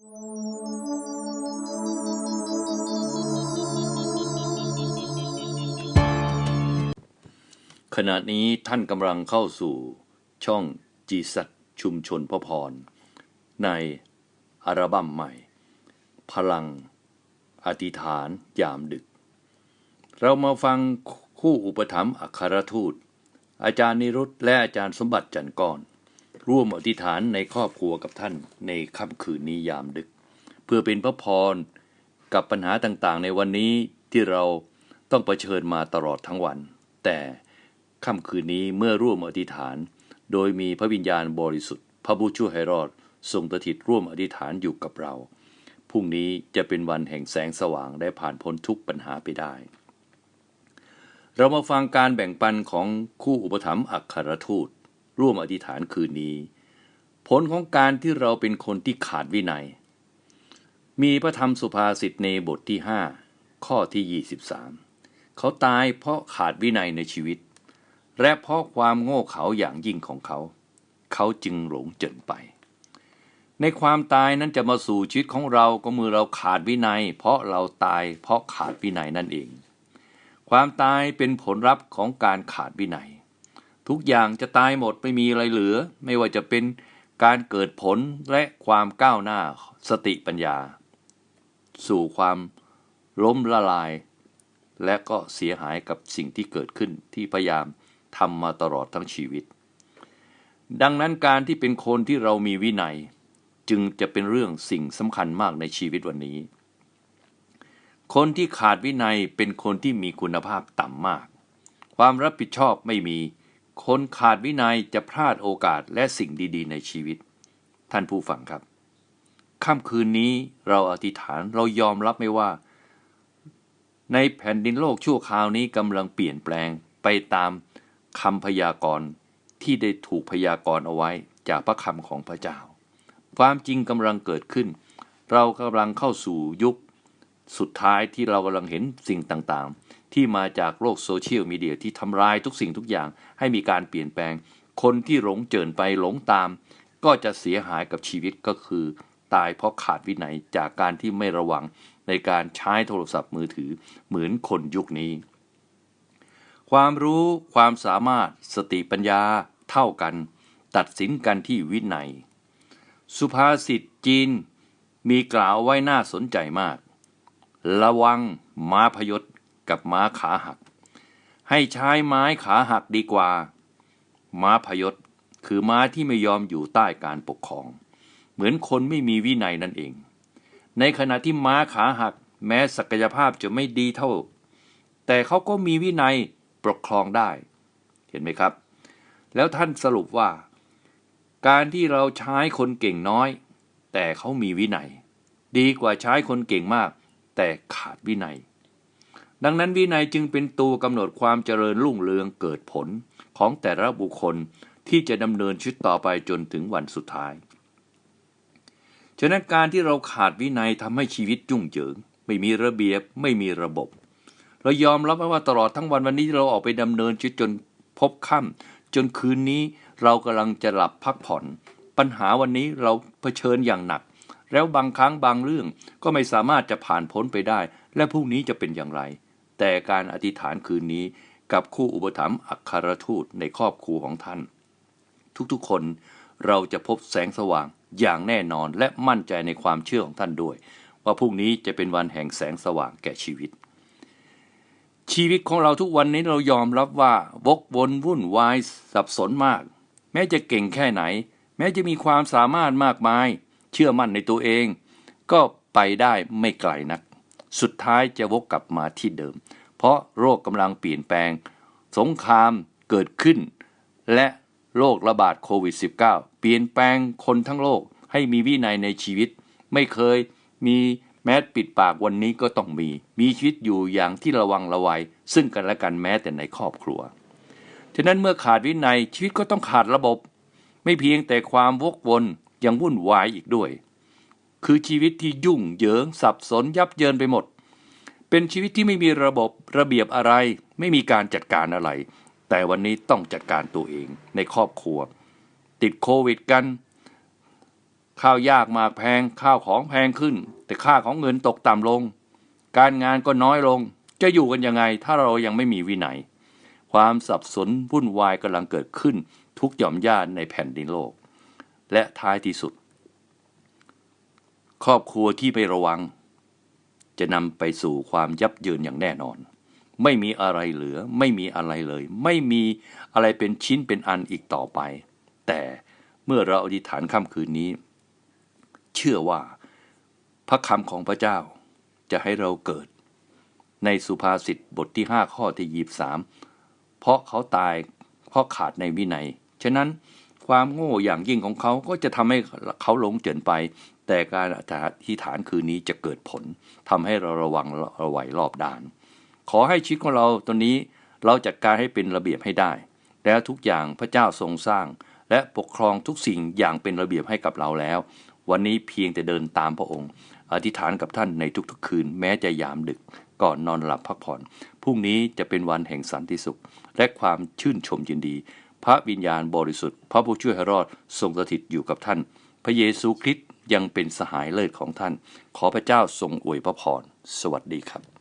ขณะนี้ท่านกำลังเข้าสู่ช่องจีสัตชุมชนพระพร ในอัลบั้มใหม่ พลังอธิษฐานยามดึก เรามาฟังคู่อุปถัมภ์อัครทูต อาจารย์นิรุตและอาจารย์สมบัติจันทร์ก้อน ร่วมอธิษฐานในครอบครัวกับท่านในค่ำคืนนี้ยามดึก เพื่อเป็นพระพรกับปัญหาต่างๆ ในวันนี้ที่เราต้องเผชิญมาตลอดทั้งวัน แต่ค่ำคืนนี้เมื่อร่วมอธิษฐาน โดยมีพระวิญญาณบริสุทธิ์ พระผู้ช่วยให้รอดทรงประทิตร่วมอธิษฐานอยู่กับเราพรุ่งนี้จะเป็นวันแห่งแสงสว่างได้ผ่านพ้นทุกปัญหาไปได้ เรามาฟังการแบ่งปันของคู่อุปถัมภ์อัครทูต ร่วมอธิษฐานคืนนี้ ผลของการที่เราเป็นคนที่ขาดวินัย มีพระธรรมสุภาษิตในบทที่ 5 ข้อที่ 23 เขาตายเพราะขาดวินัยในชีวิต และเพราะความโง่เขลาอย่างยิ่งของเขา เขาจึงหลงเจินไป ในความตายนั้นจะมาสู่ชีวิตของเราก็เมื่อเราขาดวินัย เพราะเราตายเพราะขาดวินัยนั่นเอง ความตายเป็นผลลัพธ์ของการขาดวินัย ทุกอย่างจะตายหมดไม่มีอะไรเหลือ ไม่ว่าจะเป็นการเกิดผลและความก้าวหน้าสติปัญญา สู่ความล้มละลาย และก็เสียหายกับสิ่งที่เกิดขึ้นที่พยายามทำมาตลอดทั้งชีวิต ดังนั้นการที่เป็นคนที่เรามีวินัย จึงจะเป็นเรื่องสิ่งสำคัญมากในชีวิตวันนี้ คนที่ขาดวินัยเป็นคนที่มีคุณภาพต่ำมาก ความรับผิดชอบไม่มี คนขาดวินัยจะพลาดโอกาสและสิ่งดีๆ ในชีวิต ท่านผู้ฟังครับ ค่ำคืนนี้เราอธิษฐานเรายอมรับไม่ว่า ในแผ่นดินโลกชั่วคราวนี้กำลังเปลี่ยนแปลงไปตามคำพยากรณ์ที่ได้ถูกพยากรณ์เอาไว้จากพระคำของพระเจ้า ความจริงกำลังเกิดขึ้น เรากำลังเข้าสู่ยุคสุดท้ายที่เรากำลังเห็นสิ่งต่างๆ ที่มาจากโลกโซเชียลมีเดียที่ทำลายทุกสิ่งทุกอย่างให้มีการเปลี่ยนแปลง คนที่หลงเจินไปหลงตาม ก็จะเสียหายกับชีวิตก็คือ ตายเพราะขาดวินัยจากการที่ไม่ระวังในการใช้โทรศัพท์มือถือเหมือนคนยุคนี้ ความรู้ความสามารถสติปัญญาเท่ากัน ตัดสินกันที่วินัย สุภาษิตจีนมีกล่าวไว้น่าสนใจมาก ระวังม้าพยศ กับม้าขาหัก ให้ใช้ไม้ขาหักดีกว่า ม้าพยศคือม้าที่ไม่ยอมอยู่ใต้การปกครอง เหมือนคนไม่มีวินัยนั่นเอง ในขณะที่ม้าขาหักแม้ศักยภาพจะไม่ดีเท่า แต่เขาก็มีวินัยปกครองได้ เห็นไหมครับ แล้วท่านสรุปว่า การที่เราใช้คนเก่งน้อย แต่เขามีวินัย ดีกว่าใช้คนเก่งมาก แต่ขาดวินัย ดังนั้นวินัยจึงเป็นตัวกำหนดความเจริญรุ่งเรืองเกิดผลของแต่ละบุคคลที่จะดำเนินชีวิตต่อไปจนถึงวันสุดท้าย ฉะนั้นการที่เราขาดวินัยทำให้ชีวิตยุ่งเหยิง ไม่มีระเบียบไม่มีระบบ เรายอมรับว่าตลอดทั้งวันวันนี้เราออกไปดำเนินชีวิตจนพบค่ำจนคืนนี้เรากำลังจะหลับพักผ่อน ปัญหาวันนี้เราเผชิญอย่างหนัก แล้วบางครั้งบางเรื่องก็ไม่สามารถจะผ่านพ้นไปได้ และพรุ่งนี้จะเป็นอย่างไร แต่การอธิษฐานคืนนี้กับคู่อุปถัมภ์อัครทูตในครอบครัวของท่าน ทุกๆคนเราจะพบแสงสว่างอย่างแน่นอนและมั่นใจในความเชื่อของท่านด้วย ว่าพรุ่งนี้จะเป็นวันแห่งแสงสว่างแก่ชีวิต ชีวิตของเราทุกวันนี้เรายอมรับว่าวกวนวุ่นวายสับสนมาก แม้จะเก่งแค่ไหน แม้จะมีความสามารถมากมาย เชื่อมั่นในตัวเอง ก็ไปได้ไม่ไกลนัก สุดท้ายจะวกกลับมาที่เดิม เพราะโรคกำลังเปลี่ยนแปลง สงครามเกิดขึ้น และโรคระบาดโควิด -19 เปลี่ยนแปลงคนทั้งโลกให้มีวินัยในชีวิต ไม่เคยมีแมสปิดปากวันนี้ก็ต้องมี มีชีวิตอยู่อย่างที่ระวังระวัย ซึ่งกันและกันแม้แต่ในครอบครัว ฉะนั้นเมื่อขาดวินัยชีวิตก็ต้องขาดระบบ ไม่เพียงแต่ความวกวนยังวุ่นวายอีกด้วย คือชีวิตที่ยุ่งเหยิงสับสนยับเยินไปหมด เป็นชีวิตที่ไม่มีระบบระเบียบอะไร ไม่มีการจัดการอะไร แต่วันนี้ต้องจัดการตัวเองในครอบครัว ติดโควิดกัน ข้าวยากมากแพงข้าวของแพงขึ้น แต่ค่าของเงินตกต่ำลง การงานก็น้อยลง จะอยู่กันยังไงถ้าเรายังไม่มีวินัย ความสับสนวุ่นวายกำลังเกิดขึ้นทุกหย่อมย่านในแผ่นดินโลก และท้ายที่สุด ครอบครัวที่ไม่ระวัง จะนำไปสู่ความยับเยินอย่างแน่นอน ไม่มีอะไรเหลือ ไม่มีอะไรเลย ไม่มีอะไรเป็นชิ้นเป็นอันอีกต่อไป แต่เมื่อเราอธิษฐานค่ำคืนนี้ เชื่อว่า พระคำของพระเจ้าจะให้เราเกิด ในสุภาษิตบทที่ 5 ข้อที่ยีบสามเพราะเขาตายเพราะขาดในวินัย ฉะนั้น ความโง่อย่างยิ่งของเขาก็จะทำให้เขาหลงเจินไป แต่การอธิษฐานคืนนี้จะเกิดผลทำให้เราระวังระไวรอบด้าน ขอให้ชีวิตของเราตัวนี้เราจัดการให้เป็นระเบียบให้ได้ แล้วทุกอย่างพระเจ้าทรงสร้าง และปกครองทุกสิ่งอย่างเป็นระเบียบให้กับเราแล้ว วันนี้เพียงแต่เดินตามพระองค์ อธิษฐานกับท่านในทุกๆ คืนแม้จะยามดึกก่อนนอนหลับพักผ่อน พรุ่งนี้จะเป็นวันแห่งสันติสุข และความชื่นชมยินดี พระวิญญาณบริสุทธิ์ พระผู้ช่วยให้รอดทรงสถิตอยู่กับท่าน พระเยซูคริสต์ยังเป็นสหายเลิศของท่าน ขอพระเจ้าทรงอวยพระพร สวัสดีครับ